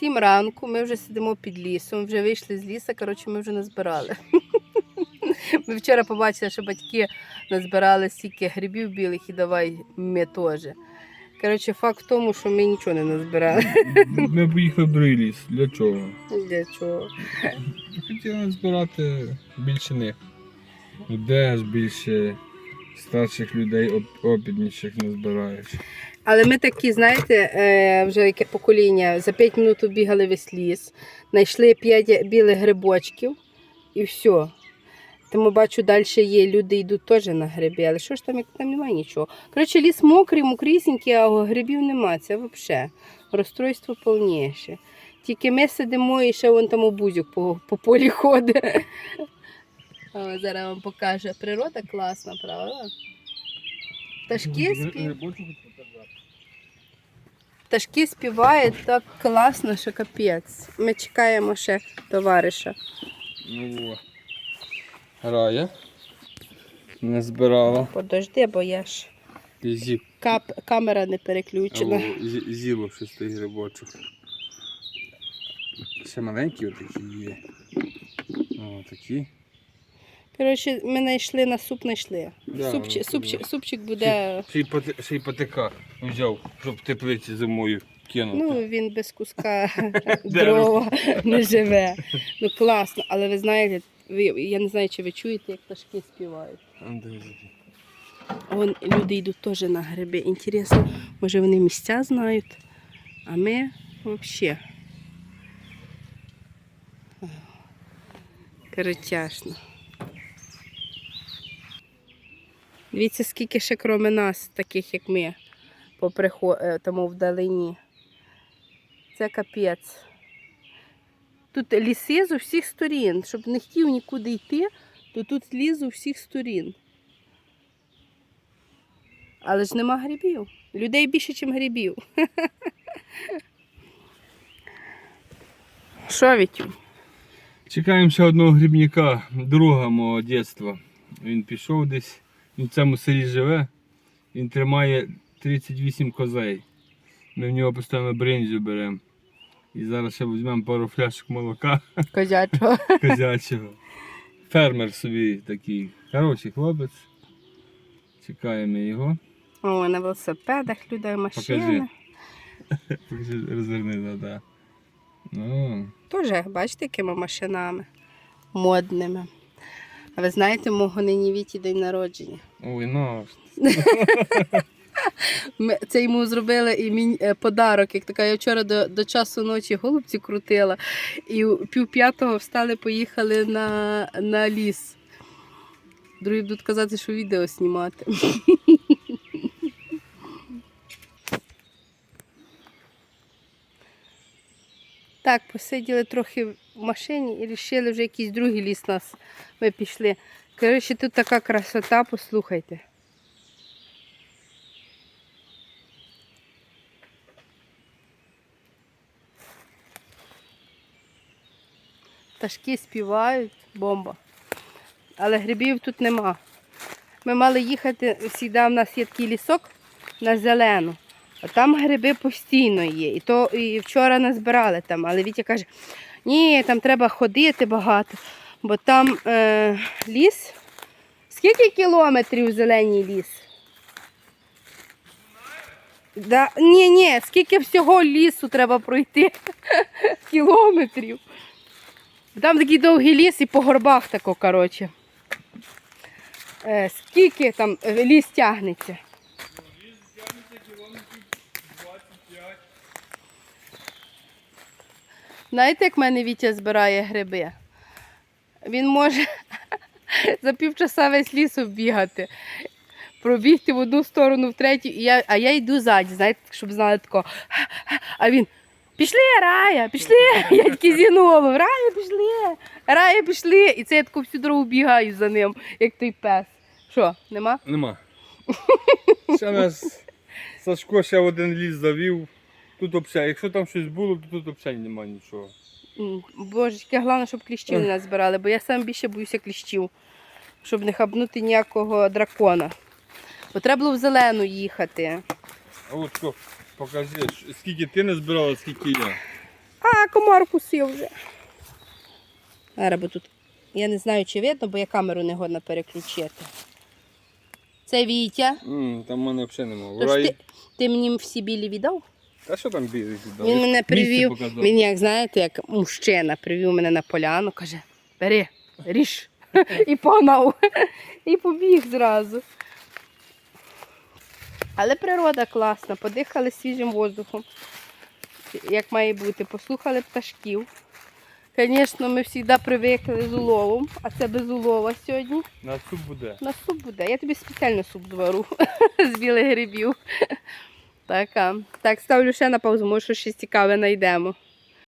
Сім ранку, ми вже сидимо під лісом, вже вийшли з ліса, коротше, ми вже назбирали. Ми вчора побачили, що батьки назбирали стільки грибів білих і давай ми теж. Коротше, факт в тому, що ми нічого не назбирали. Ми поїхали в другий ліс. Для чого? Для чого? Хотіли збирати більше них. Ну де ж більше старших людей оп- опітніших не збираєш. Але ми такі, знаєте, е, вже яке покоління, за 5 минут бігали весь ліс, знайшли 5 білих грибочків і все. Тому бачу, далі є, люди йдуть теж на гриби, але що ж там, як там немає нічого. Коротше, ліс мокрий, мокрісінький, а грибів нема. Це взагалі розстройство повніше. Тільки ми сидимо і ще вон там обузюк по, по полі ходить. Зараз вам покаже. Природа класна, правда? Пташки спів... Пташки співають так класно, що капець. Ми чекаємо ще товариша. Ну, о. Рая. Не збирала. Подожди, бо я ж Зі... кап... камера не переключена. О, зі- Зіло шестий грибочок. Ще маленькі отакі є. О, такі. Коротше, ми знайшли на суп знайшли. Да, супчик, ну, супчик, супчик буде. Ще й ще й потика взяв, щоб в теплиці зимою кинути. Ну, він без куска дрова не живе. Ну класно, але ви знаєте, ви, я не знаю, чи ви чуєте, як пташки співають. Вон люди йдуть теж на гриби. Інтересно, може вони місця знають, а ми взагалі. Коротяшно. Дивіться, скільки ще кроме нас, таких як ми, по прихо- е, тому вдалині. Це капець. Тут ліси з усіх сторін. Щоб не хотів нікуди йти, то тут ліс з усіх сторін. Але ж нема грибів. Людей більше, ніж грибів. Що Вітю? Чекаємо ще одного грибника, друга мого дитинства. Він пішов десь, в цьому селі живе, він тримає 38 козей. Ми в нього постійно бринзю беремо. І зараз ще візьмемо пару фляшок молока Козячого. козячого. Фермер собі такий хороший хлопець. Чекаємо його. О, на велосипедах людей машини. Покажи, Розверни, да. Ну, Теж, бачите, якими машинами модними. А ви знаєте, мого нині Віті день народження. ой, ну. Ми це йому зробили і мій е, подарок. Як така, я вчора до, до часу ночі голубці крутила, і пів п'ятого встали, поїхали на, на ліс. Другі будуть казати, що відео знімати. Так, посиділи трохи в машині і вирішили вже якийсь другий ліс нас. Ми пішли. Коротше, тут така красота, послухайте. Пташки співають, бомба. Але грибів тут нема. Ми мали їхати, завжди в нас є такий лісок на зелену. Там гриби постійно є. І то і вчора назбирали там. Але Вітя каже, ні, там треба ходити багато, бо там е, ліс. Скільки кілометрів зелений ліс? Да, ні, ні, скільки всього лісу треба пройти кілометрів. Там такий довгий ліс і по горбах тако, коротше. Е, скільки там е, ліс тягнеться? Знаєте, як в мене Вітя збирає гриби? Він може за півчаса весь ліс оббігати, пробігти в одну сторону, в третю, і я, а я йду ззаді, знаєте, щоб знали тако. А він пішли, Рая, пішли. Я такий зігнула, Рая, пішли, Рая, пішли. І це я таку всю дорогу бігаю за ним, як той пес. Що, нема? Нема. Ще нас Сашко ще один ліс завів. Тут взагалі, якщо там щось було, то тут взагалі немає нічого. Божечки, головне, щоб кліщів не назбирали, бо я сам більше боюся кліщів, щоб не хапнути ніякого дракона. Бо треба було в зелену їхати. А от що, покажи, скільки ти не збирала, скільки я. А, комар кусив вже. Зараз бо тут. Я не знаю, чи видно, бо я камеру не годна переключити. Це Вітя. М, там в мене взагалі немає. Тож ти, ти мені всі білі віддав? Та що там віддав? Він мене привів. показав. Він, як знаєте, як мужчина, привів мене на поляну, каже, бери, ріж. І погнав. І побіг зразу. Але природа класна, подихали свіжим воздухом, як має бути, послухали пташків. Звісно, ми завжди привикли з уловом, а це без улова сьогодні. На суп буде. На суп буде. Я тобі спеціально суп звару з білих грибів. Так, а. так, ставлю ще на паузу, може щось цікаве знайдемо.